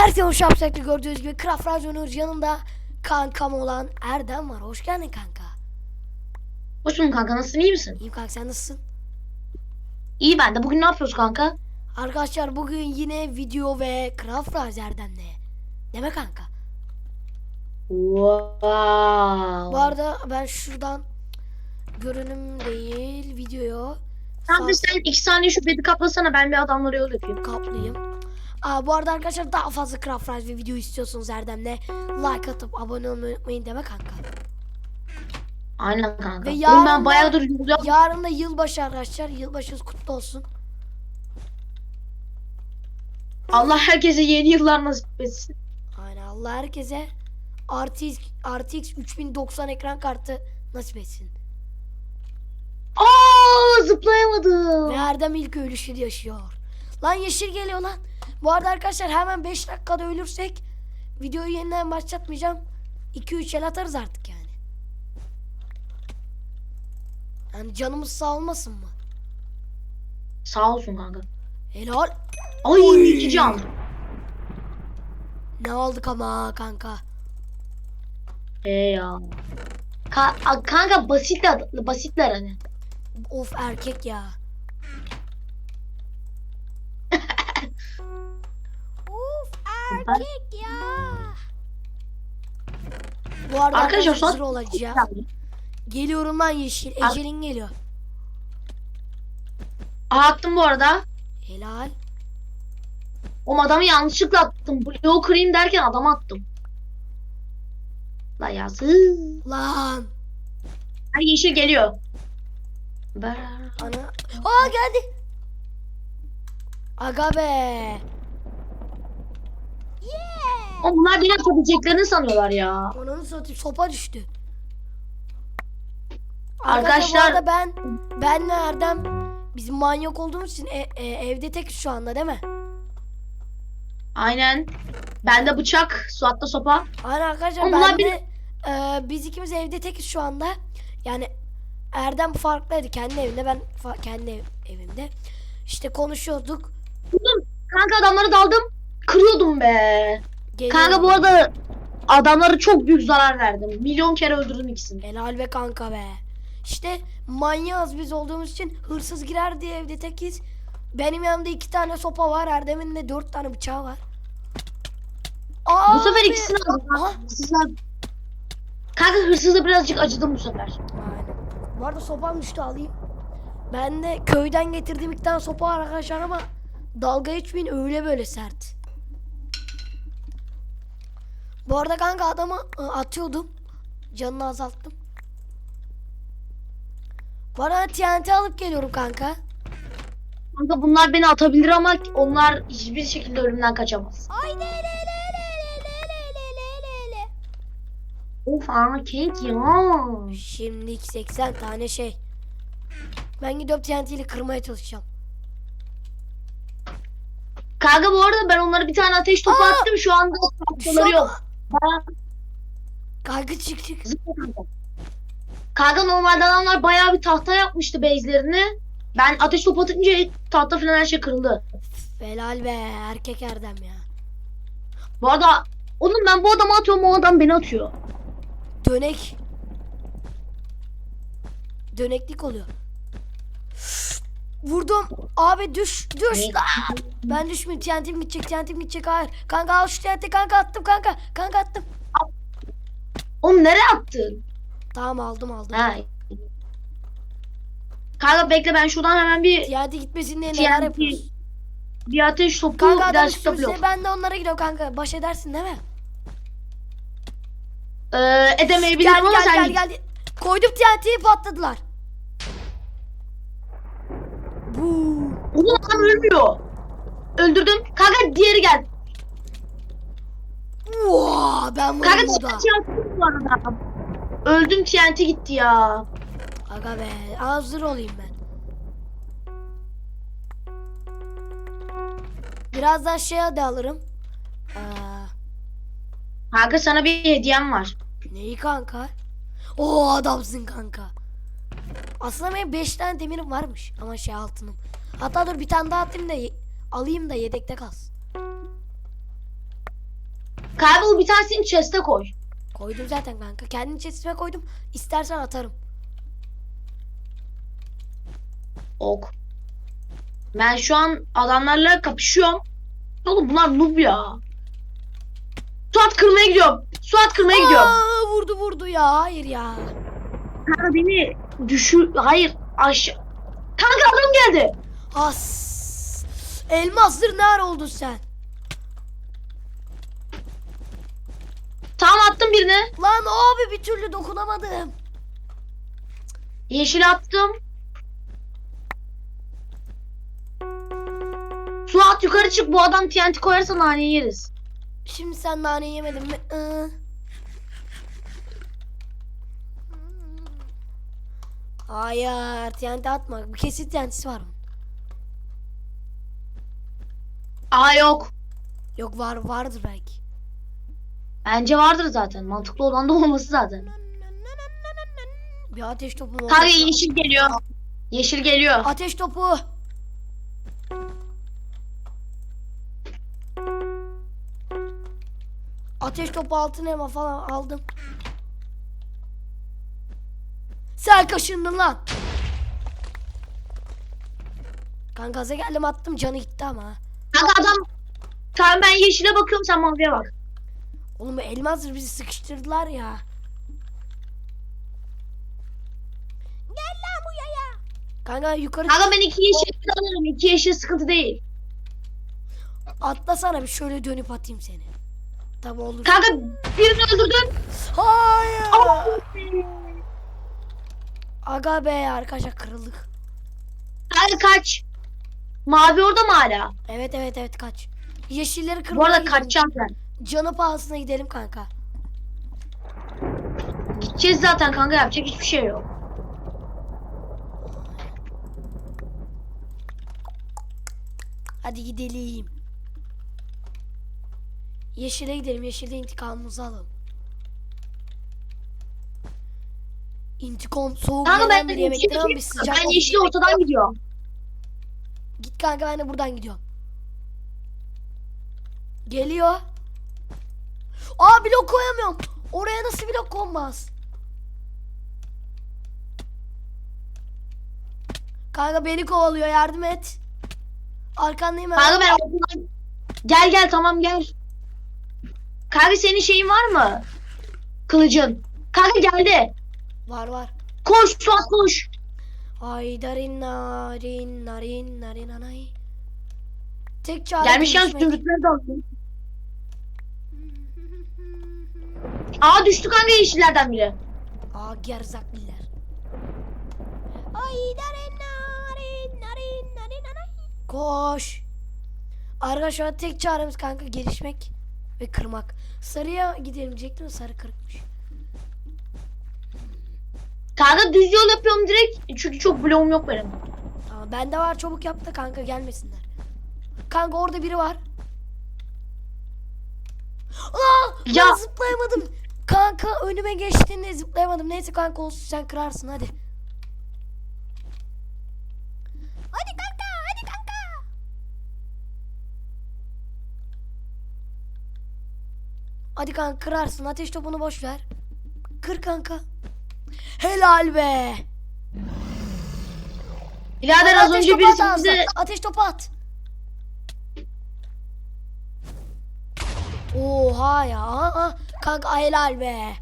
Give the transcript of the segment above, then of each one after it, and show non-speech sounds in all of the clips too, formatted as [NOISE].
Herkese hoş yapacaktık gördüğünüz gibi Craft Rajonur yanında kankam olan Erdem var. Hoş geldin kanka. Hoş bulduk kanka nasılsın iyi misin? İyiyim kanka sen nasılsın? İyi ben de. Bugün ne yapıyoruz kanka? Arkadaşlar bugün yine video ve Craft Raj Erdem'le. Değil mi kanka? Wow. Bu arada ben şuradan görünüm değil videoyu sağ- sen iki saniye şu bedi kaplasana ben bir adamlara yol yapayım. kaplayayım. Aa, bu arada arkadaşlar daha fazla Craft Raj ve video istiyorsanız Erdem'le like atıp abone olmayı unutmayın deme kanka. Aynen kanka. Ve Oğlum yarın ben da- bayağıdır yol yap- Yarın da yılbaşı arkadaşlar. Yılbaşınız kutlu olsun. Allah herkese yeni yıllar nasip etsin. Aynen Allah herkese RTX, RTX 3090 ekran kartı nasip etsin. Aa zıplayamadım. Ve Erdem ilk ölüşü yaşıyor. Lan yeşil geliyor lan. Bu arada arkadaşlar hemen 5 dakikada ölürsek videoyu yeniden başlatmayacağım. 2-3 el atarız artık yani. Yani canımız sağ olmasın mı? Sağ olsun kanka. Helal. Ay Oy. iki can. Ne aldık ama kanka. He ya. Ka- kanka basitler, basitler hani. Of erkek ya. Erkek ya. Bu arada Arkadaşlar hazır olacağım. Geliyorum lan yeşil. Ecelin geliyor. Aa, attım bu arada. Helal. O adamı yanlışlıkla attım. Bloğu kırayım derken adamı attım. La yazık. Lan. Ay yeşil geliyor. Ana. Aa geldi. Aga be. Bunlar beni atabileceklerini sanıyorlar ya. Onun satayım sopa düştü. Arkadaşlar- Arkadaşlar bu arada ben benle Erdem bizim manyak olduğumuz için e- e- evde tek şu anda değil mi? Aynen. Bende bıçak, Suat'ta sopa. Aynen arkadaşlar Oğlum ben de e, biz ikimiz evde tekiz şu anda. Yani Erdem farklıydı kendi evinde ben fa- kendi ev- evimde. İşte konuşuyorduk. Kanka adamları daldım. Kırıyordum be. Geliyorum. Kanka bu arada adamlara çok büyük zarar verdim. Milyon kere öldürdüm ikisini. Helal be kanka be. İşte manyağız biz olduğumuz için hırsız girer diye evde tekiz. Benim yanımda iki tane sopa var. Erdem'in de dört tane bıçağı var. Aa, Bu sefer ikisini aldım. Hırsızlar... Kanka hırsıza birazcık acıdım bu sefer. Aynen. Bu arada sopam düştü alayım. Ben de köyden getirdiğim iki tane sopa var arkadaşlar ama dalga geçmeyin öyle böyle sert. Bu arada kanka adamı ı, atıyordum. Canını azalttım. Bana TNT alıp geliyorum kanka. Kanka bunlar beni atabilir ama onlar hiçbir şekilde ölümden kaçamaz. Ay le le le le le le le le le le. Of arcade ya. Şimdilik 80 tane şey. Ben gidiyorum TNT ile kırmaya çalışacağım. Kanka bu arada ben onlara bir tane ateş topu Aa! attım şu anda tahtaları yok. Kanka çık çık. Kanka. Normalde adamlar bayağı bir tahta yapmıştı base'lerini. Ben ateş topu atınca tahta falan her şey kırıldı. Helal be erkek Erdem ya. Bu arada oğlum ben bu adamı atıyorum o adam beni atıyor. Dönek. Döneklik oluyor. Vurdum. Abi düş düş. Aa! Ben düşmeyeyim. TNT'm gidecek. TNT'm gidecek. Hayır. Kanka al şu TNT. Kanka attım kanka. Kanka attım. Oğlum nereye attın? Tamam aldım aldım. Ha. Kanka bekle ben şuradan hemen bir TNT gitmesin diye neler TNT yapıyoruz. bir ateş topu Kanka adam birazcık da blok. üstümüzde ben de onlara gidiyorum kanka. Baş edersin değil mi? Ee, edemeyebilirim Geldi ama geldi sen git. geldi. Koydum TNT'yi patladılar. Oğlum adam ölmüyor. Öldürdüm. Kanka diğeri gel. Wow, ben Kanka varım burada. TNT attım bu arada. Öldüm TNT gitti ya. Aga be hazır olayım ben. Birazdan şey de alırım. Aa, Kanka sana bir hediyem var. neyi kanka? Oo adamsın kanka. Aslında benim 5 tane demirim varmış ama şey altınım. Hatta dur bir tane daha atayım da alayım da yedekte kalsın. Kaybol bir tanesini chest'e koy. Koydum zaten kanka. Kendi chestime koydum. İstersen atarım. Ok. Ben şu an adamlarla kapışıyorum. Oğlum bunlar noob ya. Suat kırmaya gidiyorum. Suat kırmaya gidiyorum. Aa, vurdu vurdu ya. Hayır ya. Kanka beni düşür... Hayır aşağı... Kanka adam geldi. As. Elmastır ner oldun sen. Tamam attım birine. Lan abi bir türlü dokunamadım. Yeşil attım. Suat yukarı çık. Bu adam TNT koyarsa naneyi yeriz. Şimdi sen nane yemedin mi? Iı. Hayır TNT atma. Bir kesit TNT'si var mı? Aa yok. Yok var vardır belki. Bence vardır zaten. Mantıklı olan da olması zaten. Bir ateş topu Kanka olacak? yeşil geliyor. Yeşil geliyor. Ateş topu. Ateş topu altın elma falan aldım. Sen kaşındın lan. Kanka gaza geldim attım canı gitti ama. Kanka adam... Kanka ben yeşile bakıyorum sen maviye bak. Oğlum bu elmazdır bizi sıkıştırdılar ya. Gel lan bu yaya. Kanka yukarı Kanka ben iki yeşil alırım. İki yeşil sıkıntı değil. atlasana bir şöyle dönüp atayım seni. Tabi olur. Kanka birini öldürdün. Hayır. Aa! Aga be arkadaşlar kırıldık. Kanka kaç. Mavi orada mı hala? Evet evet evet kaç. Yeşilleri Bu kırmaya arada gidelim. kaçacağım ben. Canı pahasına gidelim kanka. Gideceğiz zaten kanka yapacak hiçbir şey yok. Hadi gidelim. Yeşile gidelim. Yeşilde intikamımızı alalım. İntikam soğuk Kanka yenen ben, bir yemektir ama yeşil, sıcak ben diye- ortadan gidiyorum. Git kanka ben de buradan gidiyorum. Geliyor. Aa blok koyamıyorum. Oraya nasıl blok konmaz? Kanka beni kovalıyor yardım et. Arkandayım hemen. Kanka ben ortadan... Gel gel tamam gel. Kanka senin şeyin var mı? Kılıcın. Kanka geldi. Var var. Koş Suat koş. Haydarin narin narin narin anay. Tek çare Gelmişken zümrütleri de alsın. Aa düştü kanka yeşillerden biri. Aa gerzakliler. Haydarin narin narin narin anay. Koş. Arkadaşlar tek çaremiz kanka gelişmek ve kırmak. Sarıya gidelim diyecektim sarı kırıkmış. Kanka düz yol yapıyorum direkt. Çünkü çok bloğum yok benim. Tamam bende var çabuk yap da kanka gelmesinler. Kanka orada biri var. Aa, Ya- ya zıplayamadım. Kanka önüme geçtiğinde zıplayamadım. Neyse kanka olsun sen kırarsın hadi. Hadi kanka hadi kanka. Hadi kanka kırarsın ateş topunu boş ver. Kır kanka. Helal be. Birader az önce birisi at bize... Ateş topu at. Oha ya. Kanka helal be.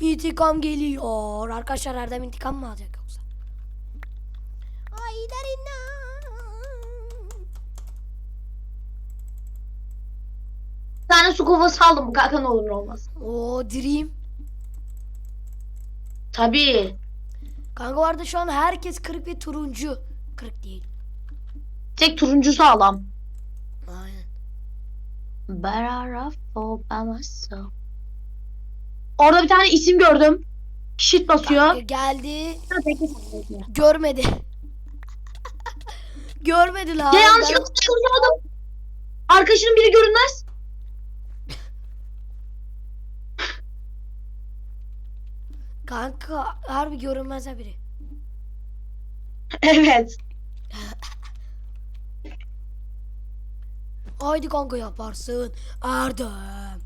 İntikam geliyor. Arkadaşlar Erdem intikam mı alacak yoksa? Ay derina. Bir tane su kovası aldım kanka ne olur ne olmaz. Oo dream. Tabii. Kanka vardı şu an herkes kırık ve turuncu. Kırık değil. Tek turuncu sağlam. Aynen. Bararafo bamasa. Orada bir tane isim gördüm. Shit basıyor. Kanka geldi. Görmedi. [LAUGHS] Görmedi lan. Ya yanlış Ben- yaptım. Arkadaşının biri görünmez. Kanka harbi görünmez ha biri. Evet. Haydi kanka yaparsın. Erdem.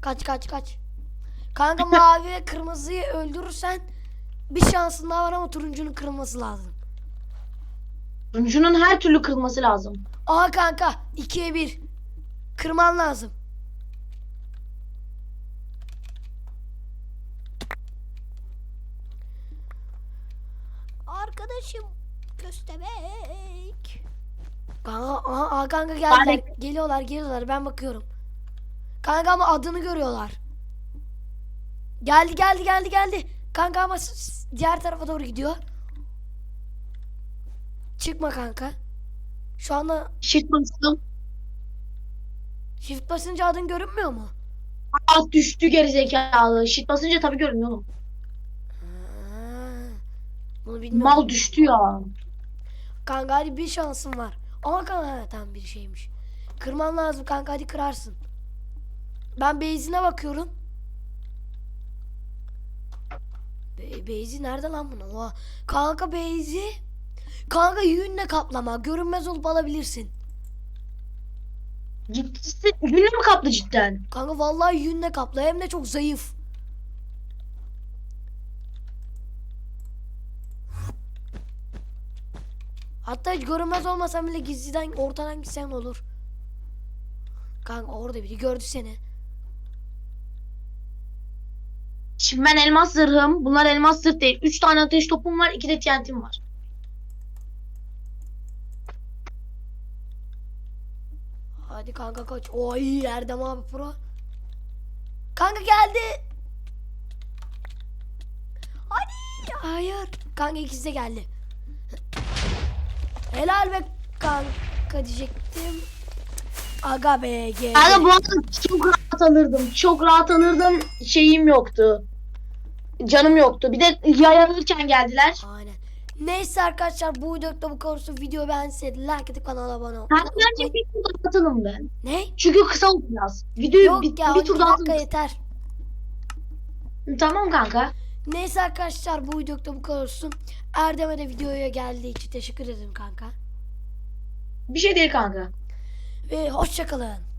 Kaç kaç kaç. Kanka [LAUGHS] mavi ve kırmızıyı öldürürsen bir şansın daha var ama turuncunun kırılması lazım. Turuncunun her türlü kırılması lazım. Aha kanka 2'ye 1. Kırman lazım. Arkadaşım köstebek. Kanka, aha, aha, kanka geldiler. Ben Geliyorlar geliyorlar ben bakıyorum. Kanka ama adını görüyorlar. Geldi geldi geldi geldi. Kanka ama diğer tarafa doğru gidiyor. Çıkma kanka. Şu anda Shift bastım. Shift basınca adın görünmüyor mu? Alt düştü gerizekalı. Shift basınca tabii görünüyor oğlum. Bunu bilmiyorum. Mal düştü ya. Kanka hadi bir şansın var. Ama kanka tamam bir şeymiş. Kırman lazım kanka hadi kırarsın. Ben Beyzi'ne bakıyorum. Be Beyzi nerede lan bunun? Oha. Kanka Beyzi. Kanka yünle kaplama. Görünmez olup alabilirsin. Ciddi Günle mi kaplı cidden? Kanka vallahi yünle kapla. Hem de çok zayıf. Hatta hiç görünmez olmasan bile gizliden ortadan gitsen olur. Kanka orada biri gördü seni. Şimdi ben elmas zırhım. Bunlar elmas zırh değil. 3 tane ateş topum var. 2 de TNT'm var. Hadi kanka kaç. Oy Erdem abi pro. Kanka geldi. Hadi. Hayır. Kanka ikisi de geldi. Helal be kanka diyecektim. Aga be geldi. Kanka bu arada çok rahat alırdım. Çok rahat alırdım. Şeyim yoktu. Canım yoktu. Bir de yayalırken geldiler. Aynen. Neyse arkadaşlar bu videoda bu konusu video beğendiyseniz like edip kanala abone olmayı Kanka bence bir tur atalım be. Ne? Çünkü kısa oldu biraz. Videoyu Yok bir, ya bir 12 tur daha dakika atalım. yeter. Tamam kanka. Neyse arkadaşlar bu videoda bu kadar olsun. Erdem'e de videoya geldiği için teşekkür ederim kanka. Bir şey değil kanka. Ve hoşçakalın.